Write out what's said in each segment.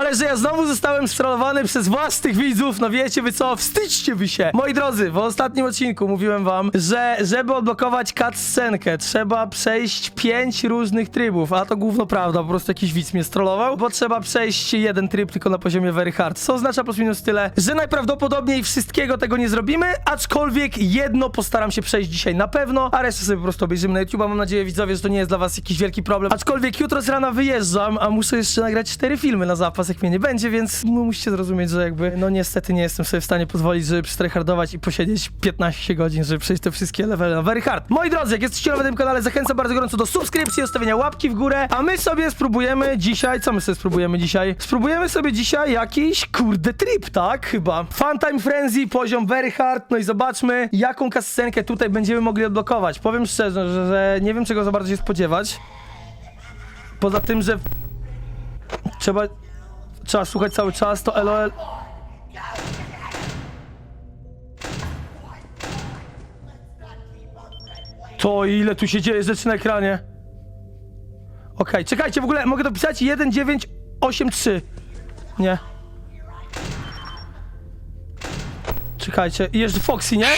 Ale że ja znowu zostałem strollowany przez własnych widzów, no wiecie wy co, wstydźcie się. Moi drodzy, w ostatnim odcinku mówiłem wam, że żeby odblokować cutscenkę, trzeba przejść pięć różnych trybów, a to gówno prawda, po prostu jakiś widz mnie strollował, bo trzeba przejść jeden tryb tylko na poziomie very hard, co oznacza plus minus tyle, że najprawdopodobniej wszystkiego tego nie zrobimy, aczkolwiek jedno postaram się przejść dzisiaj na pewno, a resztę sobie po prostu obejrzymy na YouTube, mam nadzieję widzowie, że to nie jest dla was jakiś wielki problem, aczkolwiek jutro z rana wyjeżdżam, a muszę jeszcze nagrać cztery filmy na zapas, jak mnie nie będzie, więc no, musicie zrozumieć, że jakby, no niestety nie jestem sobie w stanie pozwolić, żeby przytryhardować i posiedzieć 15 godzin, żeby przejść te wszystkie levely na very hard. Moi drodzy, jak jesteście na tym kanale, zachęcam bardzo gorąco do subskrypcji, zostawienia łapki w górę, a my sobie spróbujemy dzisiaj, co my sobie spróbujemy dzisiaj? Spróbujemy sobie dzisiaj jakiś, kurde, trip, tak? Chyba. Funtime Frenzy, poziom very hard, no i zobaczmy, jaką kascenkę tutaj będziemy mogli odblokować. Powiem szczerze, że, że nie wiem, czego za bardzo się spodziewać. Poza tym, że trzeba, trzeba słuchać cały czas, to LOL... To ile tu się dzieje rzeczy na ekranie? Okej, czekajcie, w ogóle mogę dopisać 1983. Nie. Czekajcie, i jeszcze Foxy, nie?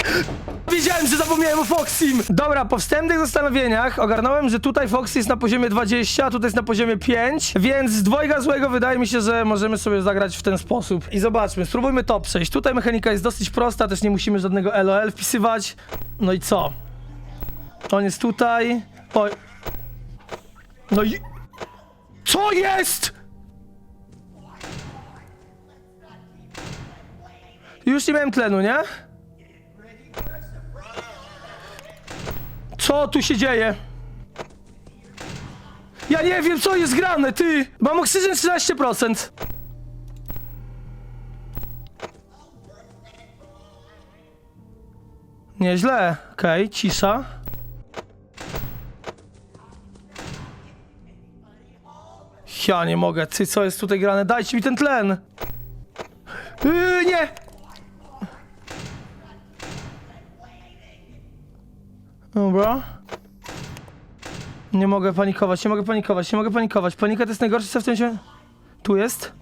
Wiedziałem, że zapomniałem o Foxym! Dobra, po wstępnych zastanowieniach ogarnąłem, że tutaj Foxy jest na poziomie 20, a tutaj jest na poziomie 5, więc z dwojga złego wydaje mi się, że możemy sobie zagrać w ten sposób. I zobaczmy, spróbujmy to przejść. Tutaj mechanika jest dosyć prosta, też nie musimy żadnego LOL wpisywać. No i co? On jest tutaj. Oj. No i... Co jest?! Już nie miałem tlenu, nie? Co tu się dzieje? Ja nie wiem, co jest grane, ty! Mam oksygen 13%. Nieźle. Okej, cisza. Ja nie mogę. Ty, co jest tutaj grane? Dajcie mi ten tlen! Yy, nie! Dobra. Nie mogę panikować, nie mogę panikować, nie mogę panikować. Panika to jest najgorsze, co w tym się... Tu jest.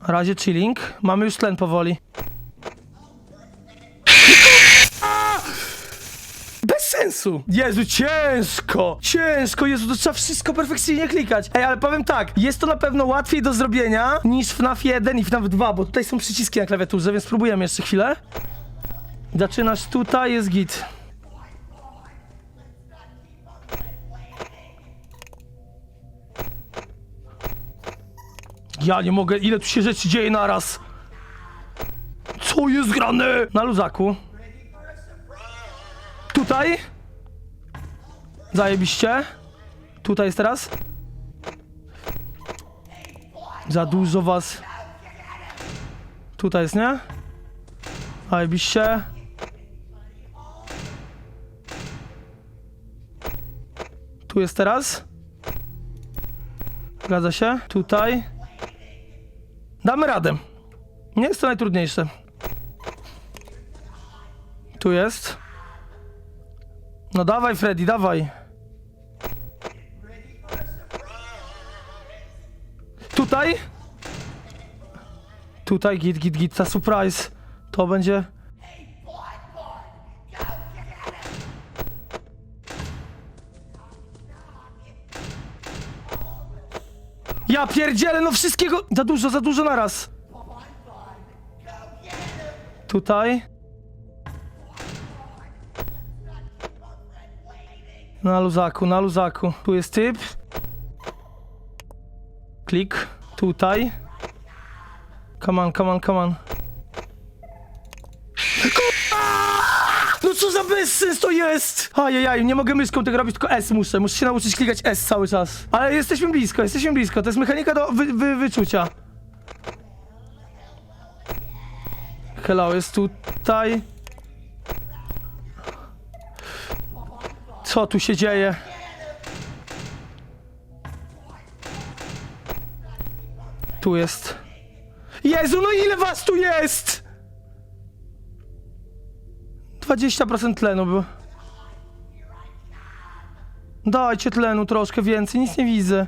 Na razie chilling. Mamy już tlen powoli. Bez sensu! Jezu, ciężko! Ciężko, Jezu, to trzeba wszystko perfekcyjnie klikać. Ej, ale powiem tak, jest to na pewno łatwiej do zrobienia niż FNAF 1 i FNAF 2, bo tutaj są przyciski na klawiaturze, więc spróbujemy jeszcze chwilę. Zaczynasz tutaj, jest git. Ja nie mogę, ile tu się rzeczy dzieje naraz. Co jest grane? Na luzaku. Tutaj. Zajebiście. Tutaj jest teraz. Za dużo was. Tutaj jest, nie? Zajebiście. Tu jest teraz. Zgadza się. Tutaj. Damy radę. Nie jest to najtrudniejsze. Tu jest. No dawaj, Freddy, dawaj. Tutaj. Tutaj, git, git, git, ta surprise. To będzie... Ja no wszystkiego... Za dużo, za dużo naraz. Tutaj. Na luzaku, na luzaku. Tu jest typ. Klik. Tutaj. Come on, come on, come on. Co za bezsens to jest! Ajajaj, nie mogę myszką tego robić, tylko S muszę. Muszę się nauczyć klikać S cały czas. Ale jesteśmy blisko, jesteśmy blisko. To jest mechanika do wy, wy, wyczucia. Hello, jest tutaj. Co tu się dzieje? Tu jest. Jezu, no ile was tu jest? 20% tlenu było. Dajcie tlenu troszkę więcej, nic nie widzę.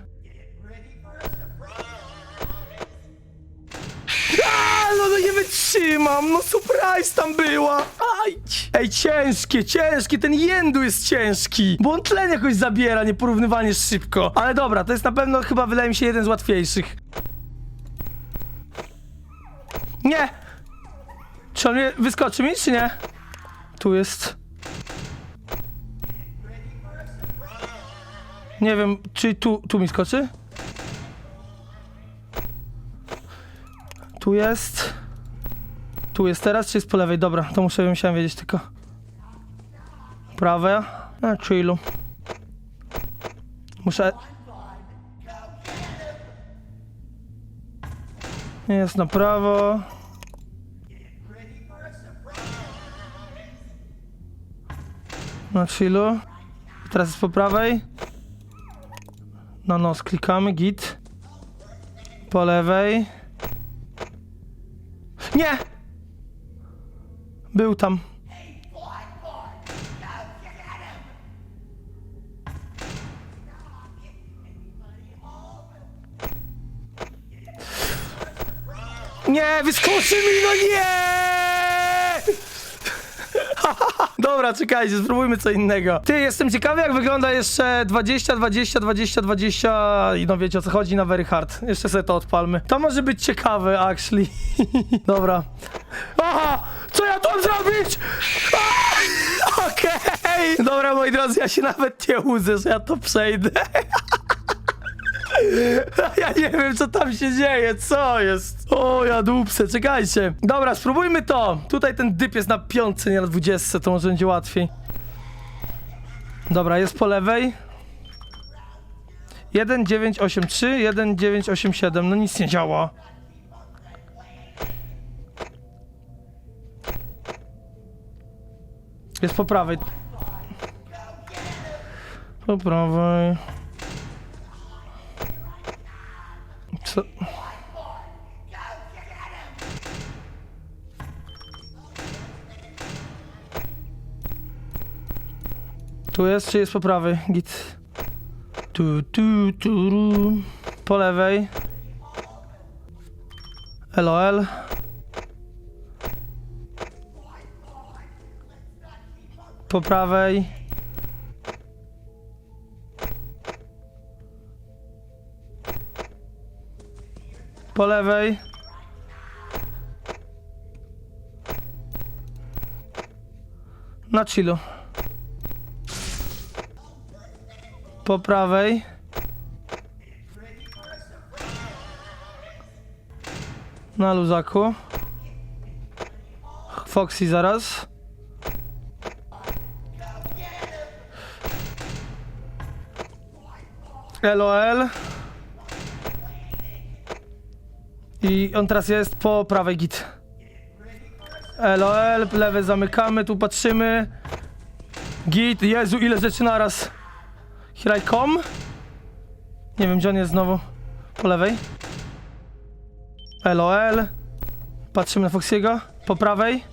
wytrzymam, no surprise tam była. Aj. Ej, ciężkie, ciężkie, ten jendu jest ciężki, bo on tlen jakoś zabiera, nieporównywanie szybko. Ale dobra, to jest na pewno chyba, wydaje mi się, jeden z łatwiejszych. Nie! Czy on mnie wyskoczy mi, czy nie? Tu jest... Nie wiem, czy tu, tu mi skoczy? Tu jest. Tu jest teraz, czy jest po lewej? Dobra, to muszę, musiałem wiedzieć tylko. Prawe. Na chillu. Muszę... Jest na prawo. Na chillu. Teraz jest po prawej. Na nos klikamy, git. Po lewej. Nie! Był tam. Nie, wyskoczy mi, no nie! Dobra, czekajcie, spróbujmy co innego. Ty, jestem ciekawy, jak wygląda jeszcze 20, 20, 20, 20 i no wiecie o co chodzi na Very Hard. Jeszcze sobie to odpalmy. To może być ciekawe, actually. Dobra. Aha! Co ja tu mam zrobić? Okej! Dobra, moi drodzy, ja się nawet nie łudzę, że ja to przejdę. Ja nie wiem, co tam się dzieje, co jest? O, ja czekajcie. Dobra, spróbujmy to. Tutaj ten dyp jest na piątce, nie na dwudziestce, to może będzie łatwiej. Dobra, jest po lewej. 1983, 1987, no nic nie działa. Jest po prawej. Po prawej. Tu jest, czy jest po prawej? Git. Tu, tu, tu, ru. Po lewej. LOL. Po prawej. Po lewej. Na chillu. Po prawej. Na luzaku. Foxy zaraz. LOL. I on teraz jest po prawej git. LOL, lewy zamykamy, tu patrzymy. Git, Jezu, ile rzeczy naraz. Here I come. Nie wiem, gdzie on jest znowu. Po lewej. LOL. Patrzymy na Foxiego. Po prawej.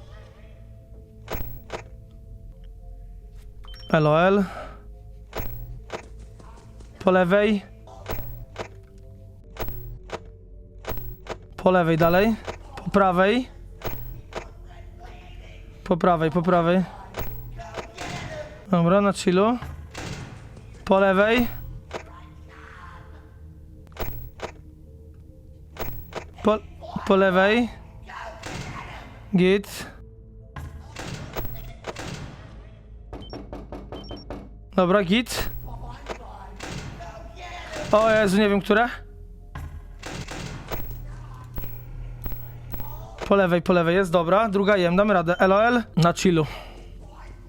LOL. Po lewej. Po lewej dalej. Po prawej. Po prawej, po prawej. Dobra, na chillu. Po lewej. Po, po lewej. Git. Dobra, git. O Jezu, nie wiem, które. Po lewej, po lewej jest, dobra. Druga jem, damy radę. LOL na chillu.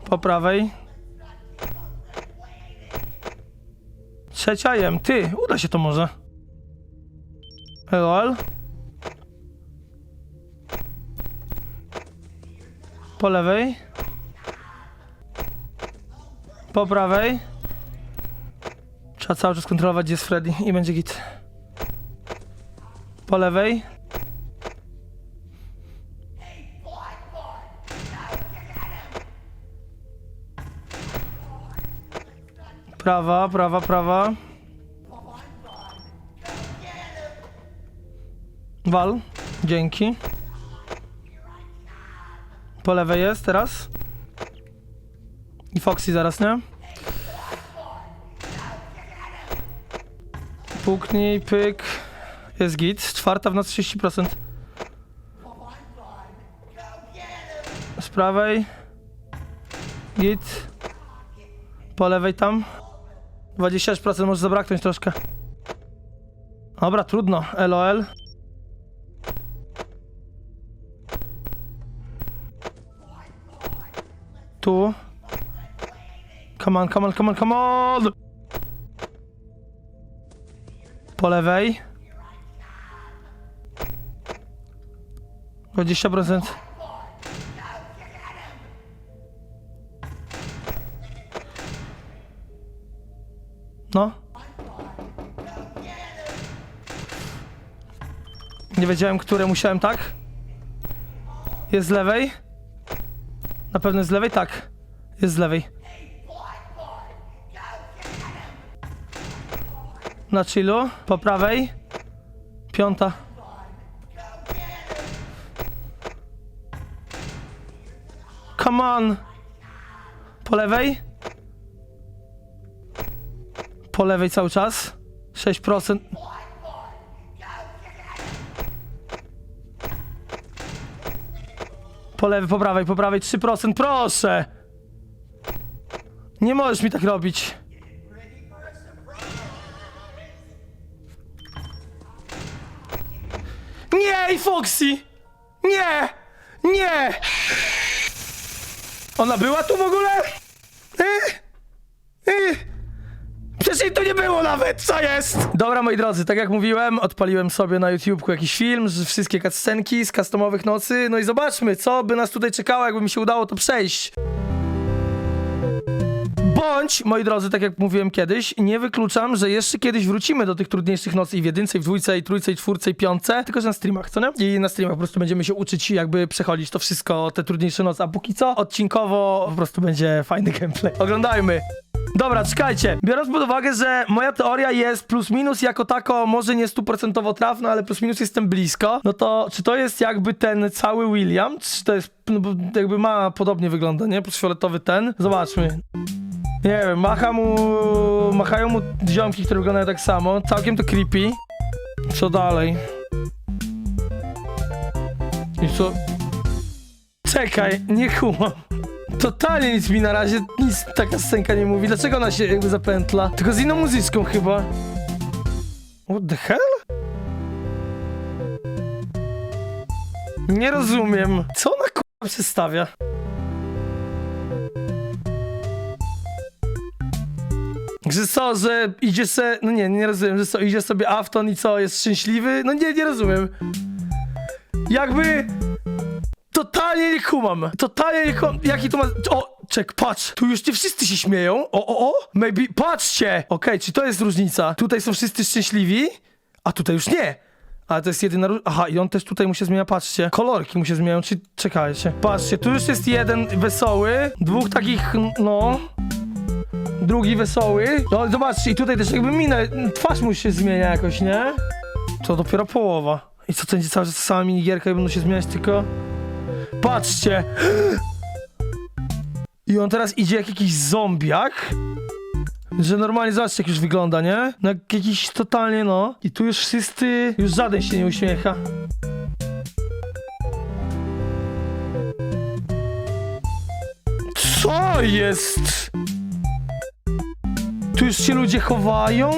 Po prawej. Trzecia jem. Ty, uda się to może. LOL. Po lewej. Po prawej. Trzeba cały czas kontrolować, gdzie jest Freddy i będzie git. Po lewej. Prawa, prawa, prawa. Wal. Dzięki. Po lewej jest teraz. I Foxy zaraz, nie? Puknij, pyk. Jest git. Czwarta w noc 30%. Z prawej. Git. Po lewej tam. 26% może zabraknąć troszkę. Dobra, trudno. LOL. Tu. Come on, come on, come on, come on! Po lewej. 20%. No. Nie wiedziałem, które musiałem, tak? Jest z lewej? Na pewno jest z lewej? Tak. Jest z lewej. Na chillu. Po prawej. Piąta. Come on. Po lewej. Po lewej cały czas. 6%. Po lewej, po prawej, po prawej 3%. Proszę! Nie możesz mi tak robić. Nie, Foxy! Nie! Nie! Ona była tu w ogóle? Eh? Eh? Przecież jej to nie było nawet, co jest? Dobra, moi drodzy, tak jak mówiłem, odpaliłem sobie na YouTubeku jakiś film, że wszystkie cutscenki z customowych nocy, no i zobaczmy, co by nas tutaj czekało, jakby mi się udało to przejść. Bądź, moi drodzy, tak jak mówiłem kiedyś, nie wykluczam, że jeszcze kiedyś wrócimy do tych trudniejszych nocy i w jedynce, i w dwójce, i trójce, i czwórce, i tylko że na streamach, co nie? I na streamach po prostu będziemy się uczyć jakby przechodzić to wszystko, te trudniejsze noce, a póki co odcinkowo po prostu będzie fajny gameplay. Oglądajmy! Dobra, czekajcie. Biorąc pod uwagę, że moja teoria jest plus minus jako tako, może nie stuprocentowo trafna, ale plus minus jestem blisko, no to czy to jest jakby ten cały William, czy to jest, no bo jakby ma podobnie wygląda, nie? Plus fioletowy ten. Zobaczmy. Nie wiem, macha mu, machają mu ziomki, które wyglądają tak samo. Całkiem to creepy. Co dalej? I co? Czekaj, nie kumam. Totalnie nic mi na razie, nic taka scenka nie mówi. Dlaczego ona się jakby zapętla? Tylko z inną muzyczką chyba. What the hell? Nie rozumiem. Co ona kurwa przedstawia? Że co, że idzie se... No nie, nie rozumiem, że co, idzie sobie Afton i co, jest szczęśliwy? No nie, nie rozumiem. Jakby... Totalnie nie kumam. Totalnie nie kumam. Jaki to ma... O, czek, patrz. Tu już nie wszyscy się śmieją. O, o, o. Maybe... Patrzcie. Okej, czy to jest różnica? Tutaj są wszyscy szczęśliwi, a tutaj już nie. Ale to jest jedyna róż... Aha, i on też tutaj mu się zmienia, patrzcie. Kolorki mu się zmieniają, czy... Czekajcie. Patrzcie, tu już jest jeden wesoły, dwóch takich, no... Drugi wesoły. No, zobaczcie, i tutaj też jakby minę... Twarz mu się zmienia jakoś, nie? To dopiero połowa. I co, to będzie cały czas sama minigierka i będą się zmieniać tylko... Patrzcie! I on teraz idzie jak jakiś zombiak. Że normalnie zobaczcie jak już wygląda, nie? No jak jakiś totalnie, no. I tu już wszyscy... Już żaden się nie uśmiecha. Co jest? Tu już się ludzie chowają?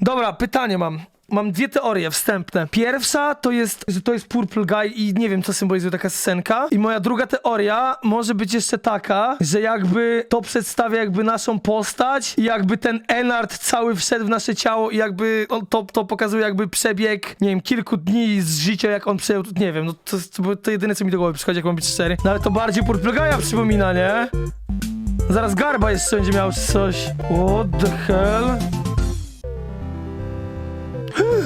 Dobra, pytanie mam. Mam dwie teorie wstępne. Pierwsza to jest, że to jest Purple Guy i nie wiem, co symbolizuje taka scenka. I moja druga teoria może być jeszcze taka, że jakby to przedstawia jakby naszą postać i jakby ten Enard cały wszedł w nasze ciało i jakby on to, to pokazuje jakby przebieg, nie wiem, kilku dni z życia, jak on przejął, nie wiem, no to, to, to jedyne, co mi do głowy przychodzi, jak mam być szczery. No ale to bardziej Purple Guy'a przypomina, nie? Zaraz Garba jeszcze będzie miał coś. What the hell?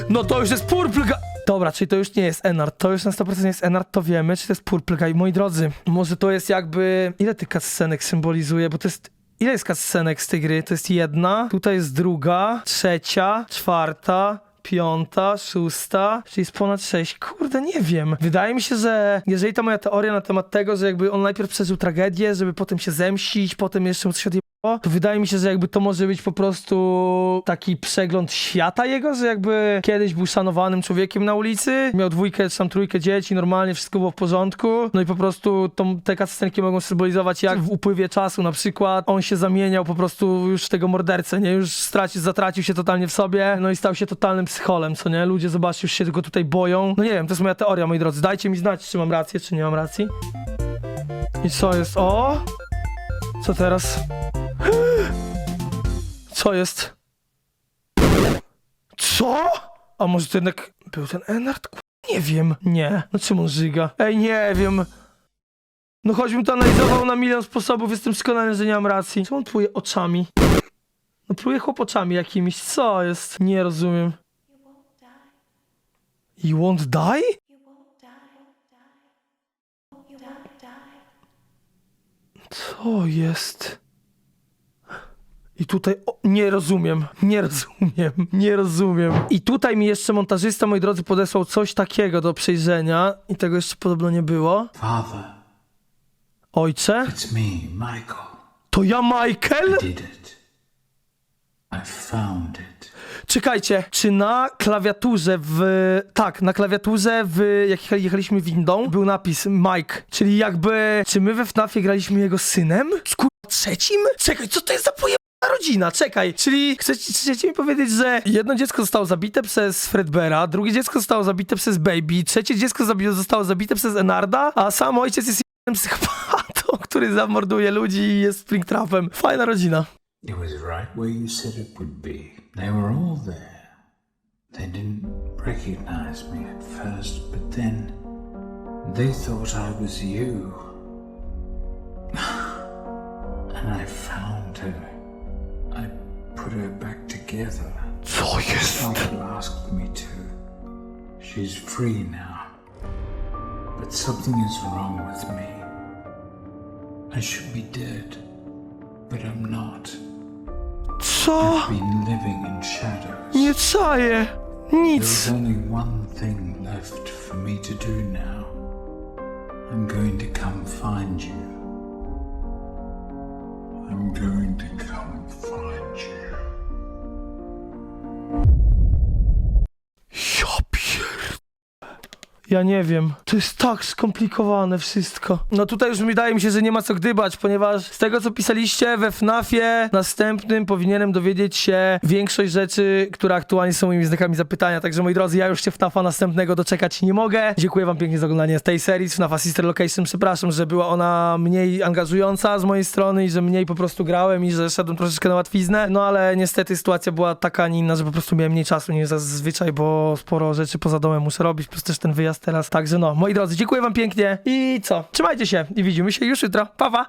No to już jest Purple Guy. Dobra, czyli to już nie jest Enard. To już na 100% jest Enard, to wiemy, czy to jest Purple Guy. Moi drodzy, może to jest jakby... Ile tych cutscenek symbolizuje? Bo to jest... Ile jest cutscenek z tej gry? To jest jedna, tutaj jest druga, trzecia, czwarta, piąta, szósta, czyli jest ponad sześć. Kurde, nie wiem. Wydaje mi się, że jeżeli ta moja teoria na temat tego, że jakby on najpierw przeżył tragedię, żeby potem się zemścić, potem jeszcze mu coś odjebało, to wydaje mi się, że jakby to może być po prostu taki przegląd świata jego, że jakby kiedyś był szanowanym człowiekiem na ulicy, miał dwójkę czy tam trójkę dzieci, normalnie wszystko było w porządku, no i po prostu tą, te cutscenki mogą symbolizować jak w upływie czasu na przykład on się zamieniał po prostu już w tego mordercę, nie? Już stracił, zatracił się totalnie w sobie, no i stał się totalnym psycholem, co nie? Ludzie, zobaczcie, już się go tutaj boją. No nie wiem, to jest moja teoria, moi drodzy. Dajcie mi znać, czy mam rację, czy nie mam racji. I co jest? O! Co teraz? Co jest? Co? A może to jednak był ten Enard? Nie wiem. Nie. No czemu on żyga? Ej, nie wiem. No choćbym to analizował na milion sposobów, jestem przekonany, że nie mam racji. Czemu on pluje oczami? No pluje chłop oczami jakimiś. Co jest? Nie rozumiem. You won't die? Co jest? I tutaj. O, nie rozumiem, nie rozumiem, nie rozumiem. I tutaj mi jeszcze montażysta, moi drodzy, podesłał coś takiego do przejrzenia, i tego jeszcze podobno nie było. Father, Ojcze? it's me, Michael. To ja, Michael? Did it. I found it. Czekajcie, czy na klawiaturze w. Tak, na klawiaturze w. Jak jecha- jechaliśmy windą, był napis Mike. Czyli jakby. Czy my we FNAFie graliśmy jego synem? Skur... trzecim? Czekaj, co to jest za pojebana rodzina? Czekaj, czyli chcecie, chcecie mi powiedzieć, że jedno dziecko zostało zabite przez Fredbera, drugie dziecko zostało zabite przez Baby, trzecie dziecko zostało zabite przez Enarda, a sam ojciec jest jednym psychopatą, który zamorduje ludzi i jest Springtrapem. Fajna rodzina. It was right where you said it would be. They were all there. They didn't recognize me at first, but then they thought I was you. and I found her. I put her back together. Co jest? you asked me to. She's free now. But something is wrong with me. I should be dead, but I'm not. Co? I've been living in shadows. Nie czaję. Nic. There's only one thing left for me to do now. I'm going to come find you. I'm going to come find you. Ja nie wiem. To jest tak skomplikowane wszystko. No tutaj już mi wydaje mi się, że nie ma co gdybać, ponieważ z tego co pisaliście we FNAFie następnym powinienem dowiedzieć się większość rzeczy, które aktualnie są moimi znakami zapytania. Także moi drodzy, ja już się FNAFa następnego doczekać nie mogę. Dziękuję wam pięknie za oglądanie tej serii FNAFa Sister Location. Przepraszam, że była ona mniej angażująca z mojej strony i że mniej po prostu grałem i że szedłem troszeczkę na łatwiznę. No ale niestety sytuacja była taka, a nie inna, że po prostu miałem mniej czasu niż zazwyczaj, bo sporo rzeczy poza domem muszę robić, plus też ten wyjazd teraz. Także no, moi drodzy, dziękuję wam pięknie i co? Trzymajcie się i widzimy się już jutro. Pa, pa!